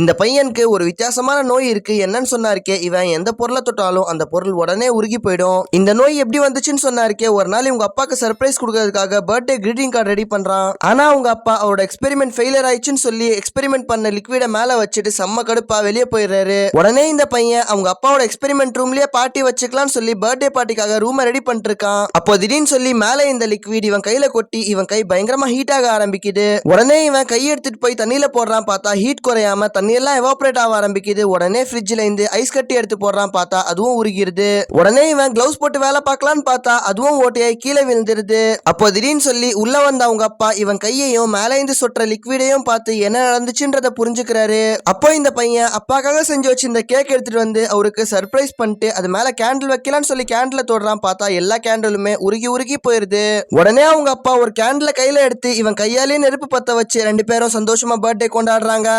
இந்த பையனுக்கு ஒரு வித்தியாசமான நோய் இருக்கு. என்னன்னு சொன்னாருக்கே இவன் எந்த பொருளை தொட்டாலும் அந்த பொருள் உடனே உருகி போயிடும். இந்த நோய் எப்படி வந்துச்சுன்னு சொன்னாருக்கே ஒரு நாள் இவங்க அப்பாக்கு சர்ப்ரைஸ் கொடுக்கறதுக்காக பர்த்டே கிரீட்டிங் கார்டு ரெடி பண்றான். ஆனா அவங்க அப்பா அவரோட எக்ஸ்பெரிமெண்ட் ஃபெயிலியர் ஆயிடுச்சுன்னு சொல்லி எக்ஸ்பெரிமெண்ட் பண்ண லிக்விட மேல வச்சுட்டு செம்ம கடுப்பா வெளியே போயிடுறாரு. உடனே இந்த பையன் அவங்க அப்பாவோட எக்ஸ்பெரிமெண்ட் ரூம்லயே பார்ட்டி வச்சுக்கலாம்னு சொல்லி பர்த்டே பார்ட்டிக்காக ரூமை ரெடி பண்ணிருக்கான் அப்போ திடீர்னு சொல்லி மேலே இந்த லிக்விட் இவன் கையில கொட்டி இவன் கை பயங்கரமா ஹீட் ஆக ஆரம்பிக்குது. உடனே இவன் கை எடுத்துட்டு போய் தண்ணியில போடுறான். பார்த்தா ஹீட் குறையாம தண்ணியெல்லாம் எல்லாம் ஆக ஆரம்பிக்குது. உடனே ஃப்ரிட்ஜில் இருந்து ஐஸ் கட்டி எடுத்து போடுறான் பார்த்தா அதுவும் உருகிருது. உடனே இவன் கிளவுஸ் போட்டு வேலை பார்க்கலான்னு பார்த்தா அதுவும் ஓட்டையாய் கீழே விழுந்துருது. அப்போ திடீர்னு சொல்லி உள்ள வந்த அவங்க அப்பா இவன் கையையும் மேலே இருந்து சொட்டுற லிக்விடையும் பார்த்து என்ன நடந்துச்சுன்றத புரிஞ்சுக்கிறாரு. அப்போ இந்த பையன் அப்பாக்காக செஞ்சு வச்சு இந்த கேக் எடுத்துட்டு வந்து அவருக்கு சர்ப்ரைஸ் பண்ணிட்டு அது மேல கேண்டில் வைக்கலாம்னு சொல்லி கேண்டில் தொடுறான் பார்த்தா எல்லா கேண்டிலுமே உருகி உருகி போயிருது. உடனே அவங்க அப்பா ஒரு கேண்டில கையில எடுத்து இவன் கையாலே நெருப்பு பத்த வச்சு ரெண்டு பேரும் சந்தோஷமா பர்த்டே கொண்டாடுறாங்க.